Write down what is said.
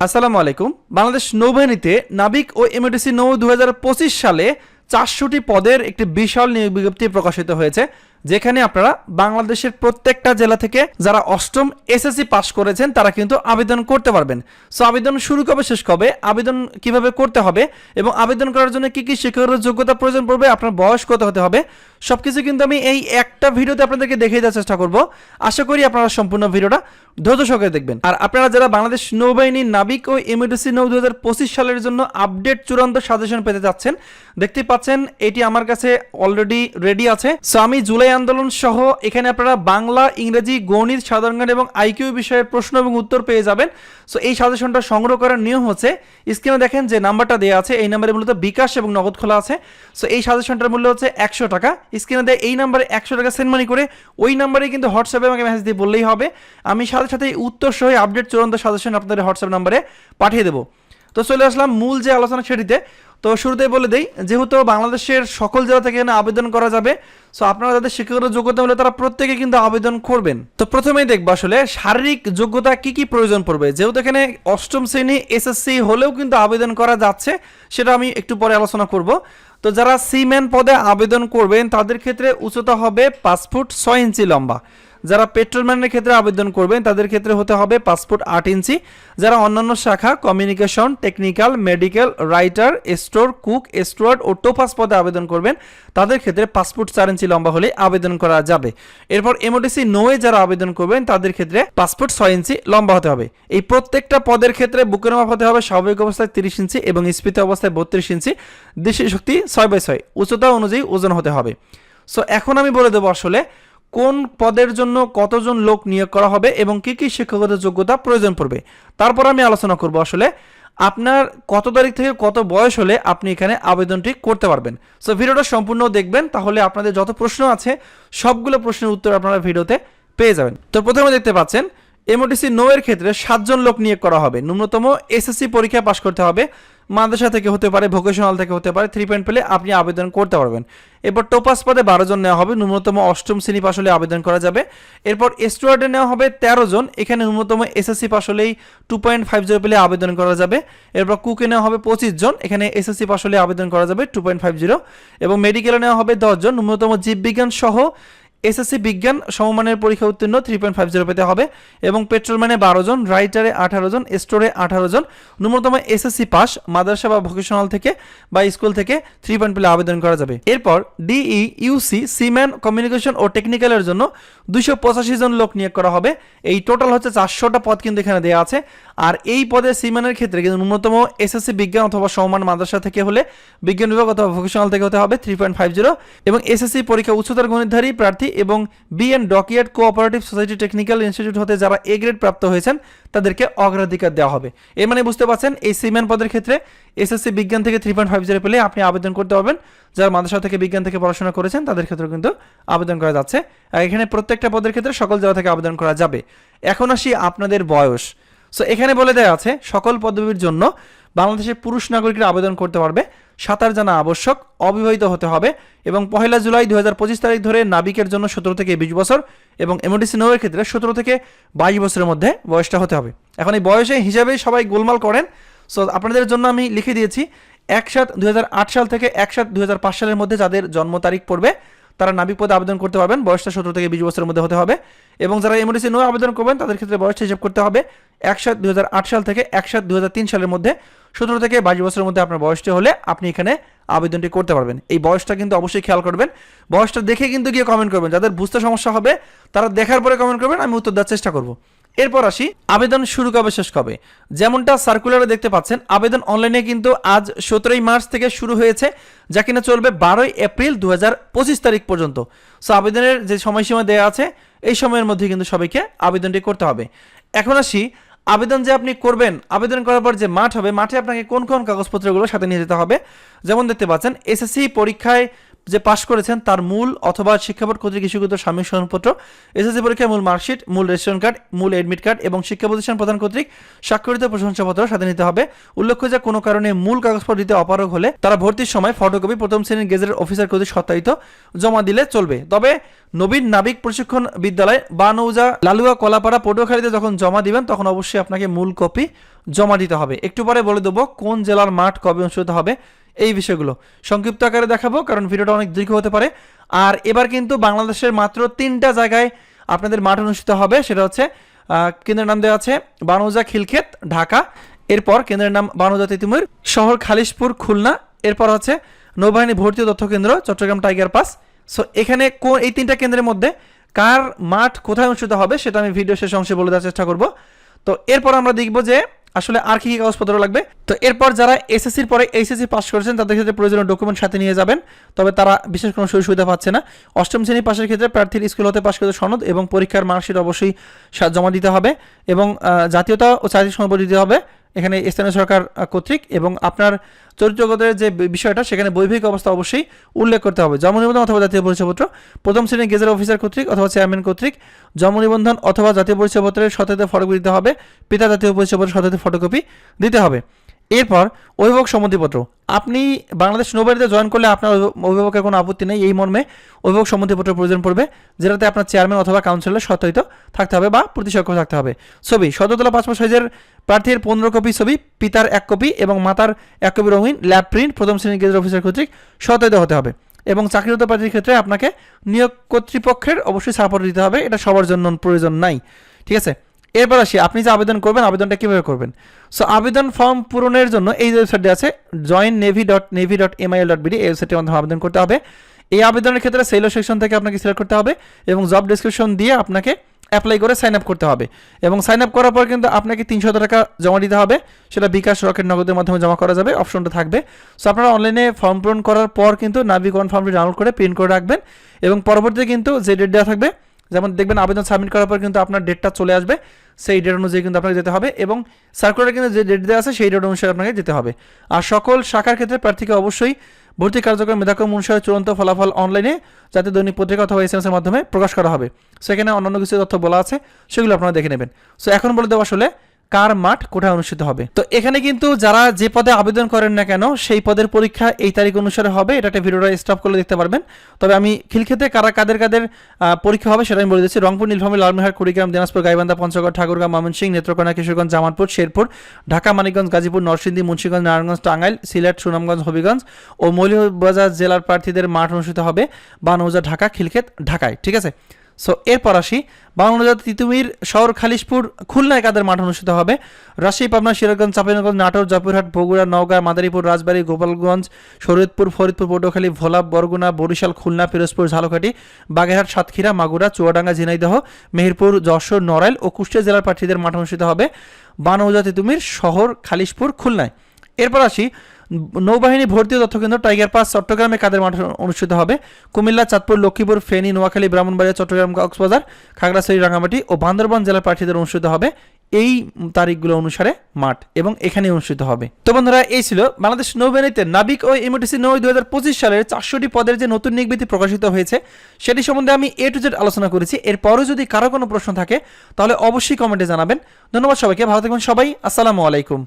আসসালামু আলাইকুম। বাংলাদেশ নৌবাহিনীতে নাবিক ও এমএডিসি নৌ দু হাজার পঁচিশ সালে চারশোটি পদের একটি বিশাল নিয়োগ বিজ্ঞপ্তি প্রকাশিত হয়েছে। যেখানে আপনারা বাংলাদেশের প্রত্যেকটা জেলা থেকে যারা অষ্টম এসএসসি পাস করেছেন, তারা কিন্তু আবেদন করতে পারবেন। সো, আবেদন শুরু কবে, শেষ কবে, আবেদন কীভাবে করতে হবে এবং আবেদন করার জন্য কি কি শিক্ষকের যোগ্যতা প্রয়োজন পড়বে, আপনার বয়স কত হতে হবে, সবকিছু কিন্তু আমি এই একটা ভিডিওতে আপনাদেরকে দেখিয়ে দেওয়ার চেষ্টা করব। আশা করি আপনারা সম্পূর্ণ ভিডিওটা ধৈর্য সহকারে দেখবেন। আর আপনারা যারা বাংলাদেশ নৌবাহিনীর নাবিক ও এমএডিসি নৌ দুই হাজার পঁচিশ সালের জন্য আপডেট চূড়ান্ত সাজেশন পেতে যাচ্ছেন দেখতে পাচ্ছেন, এটি আমার কাছে অলরেডি রেডি আছে। সো, আমি জুলাই আন্দোলন সহ এখানে আপনারা বাংলা, ইংরেজি, গণিত, সাধারণ জ্ঞান এবং আইকিউ বিষয়ের প্রশ্ন এবং উত্তর পেয়ে যাবেন। সো এই সাজেশনটা সংগ্রহ করার নিয়ম হচ্ছে স্ক্রিনে দেখেন যে নাম্বারটা দেওয়া আছে, এই নাম্বারে মূলত বিকাশ এবং নগদ খোলা আছে। সো এই সাজেশনটার মূল্য হচ্ছে একশো টাকা। স্ক্রিনে দেয় এই নাম্বারে একশো টাকা সেন্ড মানি করে, ওই নাম্বারে কিন্তু হোয়াটসঅ্যাপে আমাকে মেসেজ দিয়ে বললেই হবে। আমি সাথে সাথে উত্তর সহ আপডেট চূড়ান্ত সাজেশন আপনাদের হোয়াটসঅ্যাপ নাম্বারে পাঠিয়ে দেবো। তো চলে আসলাম মূল যে আলোচনা সেটিতে। তো শুরুতেই বলে দেই, যেহেতু বাংলাদেশের সকল জেলা থেকে এখানে আবেদন করা যাবে সো আপনারা যাদের শিক্ষাগত যোগ্যতা হলে তারা প্রত্যেকে কিন্তু আবেদন করবেন। তো প্রথমেই দেখব আসলে শারীরিক যোগ্যতা কি কি প্রয়োজন পড়বে। যেহেতু এখানে অষ্টম শ্রেণি এসএসসি হলেও কিন্তু আবেদন করা যাচ্ছে, সেটা আমি একটু পরে আলোচনা করব। তো যারা সিম্যান পদে আবেদন করবেন, তাদের ক্ষেত্রে উচ্চতা হবে পাঁচ ফুট ছয় ইঞ্চি লম্বা। যারা পেট্রোলম্যানের ক্ষেত্রে আবেদন করবেন, তাদের ক্ষেত্রে হতে হবে পাসপোর্ট আট ইঞ্চি। যারা অন্যান্য শাখা communication technical medical writer store cook steward ও টোপাস পদে আবেদন করবেন, তাদের ক্ষেত্রে পাসপোর্ট চার ইঞ্চি লম্বা হলে আবেদন করা যাবে। এরপর এমওডিসি নোয়ে যারা আবেদন করবেন, তাদের ক্ষেত্রে পাসপোর্ট ছয় ইঞ্চি লম্বা হতে হবে। এই প্রত্যেকটা পদের ক্ষেত্রে বুকের মাপ হতে হবে স্বাভাবিক অবস্থায় তিরিশ ইঞ্চি এবং স্ফীত অবস্থায় বত্রিশ ইঞ্চি। দৃষ্টি শক্তি ছয় বাই ছয়, উচ্চতা অনুযায়ী ওজন হতে হবে। সো এখন আমি বলে দেবো আসলে কোন পদের জন্য কতজন লোক নিয়োগ করা হবে এবং কি কি শিক্ষাগত যোগ্যতা প্রয়োজন পড়বে? তারপর আমি আলোচনা করব আসলে আপনার কত তারিখ থেকে কত বয়স হলে আপনি এখানে আবেদনটি করতে পারবেন। সো ভিডিওটা সম্পূর্ণ দেখবেন, তাহলে আপনাদের যত প্রশ্ন আছে, সবগুলো প্রশ্নের উত্তর আপনারা ভিডিওতে পেয়ে যাবেন। তো প্রথমে দেখতে পাচ্ছেন এমওটিসি নো এর ক্ষেত্রে সাতজন লোক নিয়োগ করা হবে। ন্যূনতম এসএসসি পরীক্ষা পাশ করতে হবে। মাদ্রাসা থেকে হতে পারে, ভোকেশনাল থেকে হতে পারে থ্রি পয়েন্ট পেলে আপনি আবেদন করতে পারবেন। এরপর টোপাস পদে বারো জন নেওয়া হবে, ন্যূনতম অষ্টম শ্রেণি পাশ হলে আবেদন করা যাবে। এরপর স্টুয়ার্ডে নেওয়া হবে তেরো জন, এখানে ন্যূনতম এসএসসি পাশ হলেই টু পয়েন্ট ফাইভ জিরো পেলে আবেদন করা যাবে। এরপর কুকে নেওয়া হবে পঁচিশ জন, এখানে এসএসসি পাশ হলে আবেদন করা যাবে টু পয়েন্ট ফাইভ জিরো এবং মেডিকেলে নেওয়া হবে দশজন ন্যূনতম জীববিজ্ঞান সহ এসএসসি বিজ্ঞান সমমানের পরীক্ষা উত্তীর্ণ থ্রি পয়েন্ট ফাইভ জিরো পেতে হবে এবং পেট্রোলম্যানে বারো জন, রাইটারে আঠারো জন, স্টোরে আঠারো জন। ন্যূনতম এসএসসি পাস মাদ্রাসা বা ভোকেশনাল থেকে বা স্কুল থেকে থ্রি পয়েন্ট পেলে আবেদন করা যাবে। এরপর ডিই ইউসি সিম্যান কমিউনিকেশন ও টেকনিক্যালের জন্য দুশো পঁচাশি জন লোক নিয়োগ করা হবে। এই টোটাল হচ্ছে চারশোটা পদ কিন্তু এখানে দেওয়া আছে। আর এই পদে সিম্যানের ক্ষেত্রে কিন্তু ন্যূনতম এসএসসি বিজ্ঞান অথবা সমমান মাদ্রাসা থেকে হলে বিজ্ঞান বিভাগ অথবা ভোকেশনাল থেকে হতে হবে থ্রি পয়েন্ট ফাইভ জিরো এবং এসএসসি পরীক্ষা উচ্চতর গণিতধারী প্রার্থী এবং BN dockyard cooperative society technical institute হতে যারা এ গ্রেড প্রাপ্ত হয়েছেন, তাদেরকে অগ্রাধিকার দেওয়া হবে। এর মানে বুঝতে পারছেন, এই সিম্যান পদের ক্ষেত্রে এসএসসি বিজ্ঞান থেকে থ্রি পয়েন্ট ফাইভ জিরো পেলে আপনি আবেদন করতে পারবেন। যারা মাদ্রাসা থেকে বিজ্ঞান থেকে পড়াশোনা করেছেন, তাদের ক্ষেত্রে কিন্তু আবেদন করা যাচ্ছে। এখানে প্রত্যেকটা পদের ক্ষেত্রে সকল জেলা থেকে আবেদন করা যাবে। এখন আসি আপনাদের বয়স। সো এখানে বলে দেওয়া আছে, সকল পদবীর জন্য বাংলাদেশের পুরুষ নাগরিকরা আবেদন করতে পারবে। সাঁতার জানা আবশ্যক, অবিবাহিত হতে হবে এবং পহেলা জুলাই দু হাজার পঁচিশ তারিখ ধরে নাবিকের জন্য সতেরো থেকে বিশ বছর এবং এমওডিসি নৌয়ের ক্ষেত্রে সতেরো থেকে বাইশ বছরের মধ্যে বয়সটা হতে হবে। এখন এই বয়সে হিসাবে সবাই গোলমাল করেন। সো আপনাদের জন্য আমি লিখে দিয়েছি এক সাত সাল থেকে এক সাত সালের মধ্যে যাদের জন্ম তারিখ পড়বে তারা নাবিক পদে আবেদন করতে পারবেন। বয়সটা সতেরো থেকে বিশ বছরের মধ্যে হতে হবে। এবং যারা এমডিসি নো আবেদন করবেন, তাদের ক্ষেত্রে বয়সটা হিসেব করতে হবে এক সাত দু সাল থেকে এক সাত দু সালের মধ্যে। সতেরো থেকে বাইশ বছরের মধ্যে আপনার বয়সটি হলে আপনি এখানে আবেদনটি করতে পারবেন। এই বয়সটা কিন্তু অবশ্যই খেয়াল করবেন। বয়সটা দেখে কিন্তু গিয়ে কমেন্ট করবেন। যাদের বুঝতে সমস্যা হবে, তারা দেখার পরে কমেন্ট করবেন, আমি উত্তর দেওয়ার চেষ্টা করব। এরপর আসি, আবেদন শুরু কবে, শেষ কবে? যেমনটা সার্কুলারে দেখতে পাচ্ছেন, আবেদন অনলাইনে কিন্তু আজ সতেরোই মার্চ থেকে শুরু হয়েছে, যা কিনা চলবে বারোই এপ্রিল দু হাজার পঁচিশ তারিখ পর্যন্ত। সো আবেদনের যে সময়সীমা দেওয়া আছে, এই সময়ের মধ্যে কিন্তু সবাইকে আবেদনটি করতে হবে। এখন আসি, আবেদন যে আপনি করবেন, আবেদন করার পর যে মাঠ হবে, মাঠে আপনাকে কোন কোন কাগজপত্রগুলো সাথে নিয়ে যেতে হবে? যেমন দেখতে পাচ্ছেন এসএসসি পরীক্ষায় যে পাশ করেছেন তার মূল অথবা শিক্ষা বোর্ড কর্তৃক ইস্যুকৃত সাময়িক সনদপত্র, এসএসসি পরীক্ষায় মূল মার্কশিট, মূল রেশন কার্ড, মূল এডমিট কার্ড এবং শিক্ষা প্রতিষ্ঠান প্রদান কর্তৃক স্বাক্ষরিত প্রশংসাপত্র সাথে নিতে হবে। উল্লেখ্য যে কোনো কারণে মূল কাগজপত্র দিতে অপারগ হলে তারা ভর্তির সময় ফটোকপি প্রথম শ্রেণির গেজেটের অফিসার কর্তৃক সত্যায়িত জমা দিলে চলবে। তবে নবীন নাবিক প্রশিক্ষণ বিদ্যালয় বা নৌজা লালুয়া কলাপাড়া পটুয়াখালীতে যখন জমা দিবেন, তখন অবশ্যই আপনাকে মূল কপি জমা দিতে হবে। একটু পরে বলে দেবো কোন জেলার মাঠ কবে অনুষ্ঠিত হবে। এই বিষয়গুলো। সংক্ষিপ্ত আকারে দেখাবো, কারণ ভিডিওটা অনেক দীর্ঘ হতে পারে। আর এবার কিন্তু বাংলাদেশের মাত্র তিনটা জায়গায় আপনাদের মাঠ অনুষ্ঠিত হবে, সেটা হচ্ছে কেন্দ্রের নাম দেওয়া আছে বানুজা খিলক্ষেত, ঢাকা। এরপর কেন্দ্রের নাম বানুজা তিতুমির, শহর খালিশপুর, খুলনা। এরপর হচ্ছে নৌবাহিনী ভর্তি তথ্য কেন্দ্র, চট্টগ্রাম টাইগার পাস। সো এখানে কোন, এই তিনটা কেন্দ্রের মধ্যে কার মাঠ কোথায় অনুষ্ঠিত হবে, সেটা আমি ভিডিও শেষ অংশে বলে দেওয়ার চেষ্টা করব। তো এরপর আমরা দেখব যে আসলে আর কি কি কাগজপত্র লাগবে? তো এরপর যারা এসএসসির পরে এইচএসসি পাস করেছেন, তাদের ক্ষেত্রে প্রয়োজনীয় ডকুমেন্ট সাথে নিয়ে যাবেন। তবে তারা বিশেষ কোনো সুযোগ সুবিধা পাচ্ছে না। অষ্টম শ্রেণি পাশের ক্ষেত্রে প্রার্থীর স্কুল হতে পাশ করতে সনদ এবং পরীক্ষার মার্কশিট অবশ্যই জমা দিতে হবে এবং জাতীয়তা ও চাকরি সম্পদ দিতে হবে। এখানে স্থানীয় সরকার কর্তৃক এবং আপনার চরিত্রগতের যে বিষয়টা, সেখানে বৈবাহিক অবস্থা অবশ্যই উল্লেখ করতে হবে। জন্ম নিবন্ধন অথবা জাতীয় পরিচয়পত্র, প্রথম শ্রেণির গেজেট অফিসার কর্তৃক অথবা চেয়ারম্যান কর্তৃক জন্ম নিবন্ধন অথবা জাতীয় পরিচয়পত্রের সততে ফটোকপি দিতে হবে। পিতা জাতীয় পরিচয়পত্রের সততে ফটোকপি দিতে হবে। এরপর অভিভাবক সম্মতিপত্র। আপনি বাংলাদেশ নৌবাহিনীতে জয়েন করলে আপনার অভিভাবকের কোনো আপত্তি নেই এই মর্মে অভিভাবক সম্মতিপত্র প্রয়োজন পড়বে, যেটাতে আপনার চেয়ারম্যান অথবা কাউন্সিলর সত্যায়িত থাকতে হবে বা প্রতিসক্ষ থাকতে হবে। ছবি সদতলা পাসপোর্ট সাইজের প্রার্থীর পনেরো কপি ছবি, পিতার এক কপি এবং মাতার এক কপি রঙিন ল্যাব প্রিন্ট প্রথম শ্রেণির গেজেট অফিসার কর্তৃক সত্যায়িত হতে হবে এবং চাকরিরত প্রার্থীর ক্ষেত্রে আপনাকে নিয়োগ কর্তৃপক্ষের অবশ্যই সাপোর্ট দিতে হবে, এটা সবার জন্য প্রয়োজন নাই। ঠিক আছে? এরপর আসি, আপনি যে আবেদন করবেন, আবেদনটা কীভাবে করবেন? সো আবেদন ফর্ম পূরণের জন্য এই ওয়েবসাইটে আছে join navy dot navy dot MIL dot BD এই ওয়েবসাইটের মাধ্যমে আবেদন করতে হবে। এই আবেদনের ক্ষেত্রে সেলো সেকশন থেকে আপনাকে সিলেক্ট করতে হবে এবং জব ডিসক্রিপশন দিয়ে আপনাকে অ্যাপ্লাই করে সাইন আপ করতে হবে। এবং সাইন আপ করার পর কিন্তু আপনাকে তিনশো টাকা জমা দিতে হবে। সেটা বিকাশ, রকেট, নগদের মাধ্যমে জমা করা যাবে, অপশনটা থাকবে। সো আপনারা অনলাইনে ফর্ম পূরণ করার পর কিন্তু নাবিকন ফর্মটি ডাউনলোড করে প্রিন্ট করে রাখবেন। এবং পরবর্তীতে কিন্তু যে ডেট দেওয়া থাকবে যেমন দেখবেন আবেদন সাবমিট করার পর কিন্তু আপনার ডেটটা চলে আসবে, সেই ডেট অনুযায়ী কিন্তু আপনাকে যেতে হবে এবং সার্কুলারে কিন্তু যে ডেট দেওয়া আছে সেই ডেট অনুসারে আপনাকে যেতে হবে। আর সকল শাখার ক্ষেত্রে প্রার্থীকে অবশ্যই ভর্তি কার্যক্রম মেধাক্রম অনুসারে চূড়ান্ত ফলাফল অনলাইনে যাতে দৈনিক পত্রিকা অথবা এস মাধ্যমে প্রকাশ করা হবে। সেখানে অন্যান্য কিছু তথ্য বলা আছে, সেগুলো আপনারা দেখে নেবেন। সো এখন বলে দেওয়া আসলে কার মাঠ কোঠায় অনুষ্ঠিত হবে? তো এখানে কিন্তু যারা যে পদে আবেদন করেন না কেন, সেই পদের পরীক্ষা এই তারিখ অনুসারে হবে। এটা একটা ভিডিওটা স্টপ করলে দেখতে পারবেন। তবে আমি খিলক্ষেতে কারা কাদের কাদের পরীক্ষা হবে সেটা আমি বলে দিচ্ছি। রংপুর, নীলফামারী লালমোহার কুড়িগ্রাম, দিনাজপুর, গাইবান্ধা, পঞ্চগড় ঠাকুরগাঁও ময়মনসিংহ, নেত্রকোনা, কিশোরগঞ্জ, জামালপুর, শেরপুর, ঢাকা, মানিকগঞ্জ, গাজীপুর, নরসিংদী, মুন্সিগঞ্জ, নারায়ণগঞ্জ, টাঙ্গাইল, সিলেট, সুনামগঞ্জ, হবিগঞ্জ ও মৌলভীবাজার জেলার প্রার্থীদের মাঠ অনুষ্ঠিত হবে। বানৌজা, ঢাকা, খিলক্ষেত, ঢাকায়। ঠিক আছে? সো এরপর আসি। বাংলাদেশ তিতুমির শহর খালিশপুর খুলনায় কাদের মাঠ অনুষ্ঠিত হবে? রাজশাহী, পাবনা, সিরাজগঞ্জ, চাঁপাইনগঞ্জ, নাটোর জয়পুরহাট বগুড়া, নওগাঁ, মাদারীপুর, রাজবাড়ী, গোপালগঞ্জ, শরীয়তপুর, ফরিদপুর, পটুয়াখালী, ভোলা, বরগুনা, বরিশাল, খুলনা, পিরোজপুর, ঝালকাঠি, বাগেরহাট, সাতক্ষীরা, মাগুরা, চুয়াডাঙ্গা, ঝিনাইদহ, মেহেরপুর, যশোর, নড়াইল ও কুষ্টিয়া জেলার প্রার্থীদের মাঠ অনুষ্ঠিত হবে। বানৌজা তিতুমির শহর খালিশপুর, খুলনায়। এরপর আসি। নৌবাহিনী ভর্তি ও তথ্যকেন্দ্র টাইগার পাস, চট্টগ্রামে কাদের মাঠে অনুষ্ঠিত হবে? কুমিল্লা, চাঁদপুর, লক্ষ্মীপুর, ফেনী, নোয়াখালী, ব্রাহ্মণবাড়িয়া, চট্টগ্রাম, কক্সবাজার, খাগড়াছড়ি রাঙামাটি ও বান্দরবান জেলার প্রার্থীদের অনুষ্ঠিত হবে এই তারিখগুলো অনুসারে মাঠ এবং এখানে অনুষ্ঠিত হবে। তো বন্ধুরা, এই ছিল বাংলাদেশ নৌবাহিনীতে নাবিক ও এমটিসি নৌ পঁচিশ সালের চারশোটি পদের যে নতুন নিয়োগ প্রকাশিত হয়েছে, সেটি সম্বন্ধে আমি এ টু জেড আলোচনা করেছি। এরপরও যদি কারও কোনো প্রশ্ন থাকে, তাহলে অবশ্যই কমেন্টে জানাবেন। ধন্যবাদ সবাইকে, ভালো থাকবেন সবাই। আসসালামু আলাইকুম।